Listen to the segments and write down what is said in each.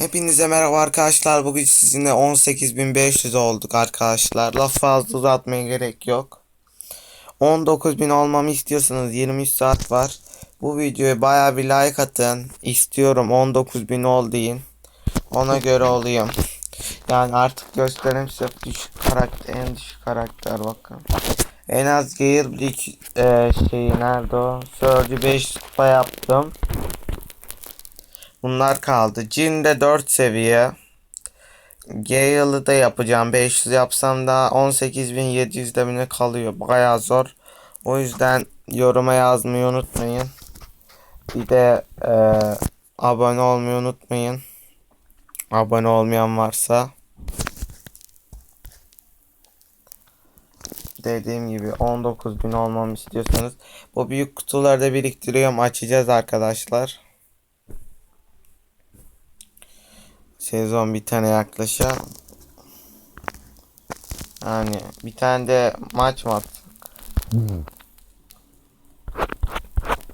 Hepinize merhaba arkadaşlar. Bugün sizinle 18.500 olduk arkadaşlar. Laf fazla uzatmaya gerek yok. 19.000 olmamı istiyorsanız 23 saat var. Bu videoya baya bir like atın. İstiyorum 19.000 ol deyin. Ona göre olayım. Yani artık göstereyim size düşük karakter, en düşük karakter bakın. En az Gear Brick e, şeyi nerede o? Surge'ü 5 kupa yaptım. Bunlar kaldı. Jin de 4 seviye. Gale'ı da yapacağım. 500 yapsam da 18.700'de bile kalıyor. Bayağı zor. O yüzden yoruma yazmayı unutmayın. Bir de e, abone olmayı unutmayın. Abone olmayan varsa. Dediğim gibi 19.000 olmamı istiyorsanız bu büyük kutuları da biriktiriyorum. Açacağız arkadaşlar. Sezon bir tane yaklaşa. Yani bir tane de maç mı atsak?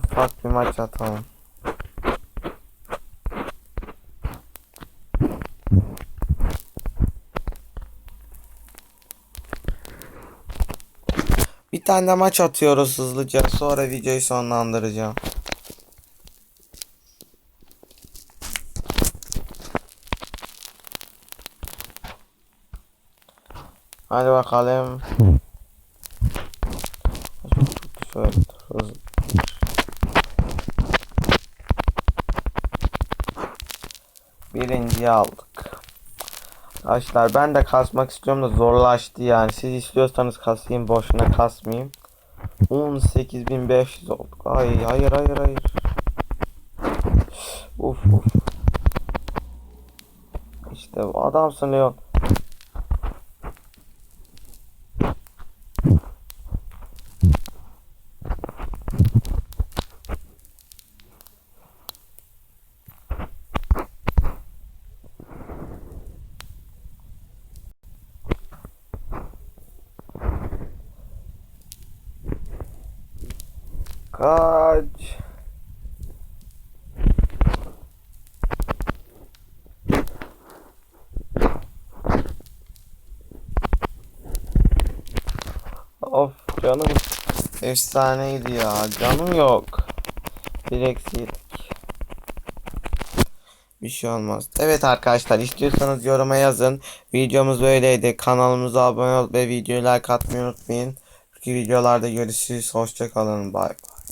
Ufak bir maç atalım. Bir tane de maç atıyoruz hızlıca. Sonra videoyu sonlandıracağım. Hadi bakalım. Birinciyi aldık. Arkadaşlar ben de kasmak istiyorum da zorlaştı yani. Siz istiyorsanız kasayım boşuna kasmayayım. 18.500 olduk. Ay hayır hayır hayır. Uf uf. İşte adamsın Leon. Kaç. Of canım efsaneydi ya. Canım yok. Direkt sildik. Bir şey olmaz. Evet arkadaşlar istiyorsanız yoruma yazın. Videomuz böyleydi. Kanalımıza abone ol ve videoyu like atmayı unutmayın. Çünkü videolarda görüşürüz. Hoşçakalın. Bye bye.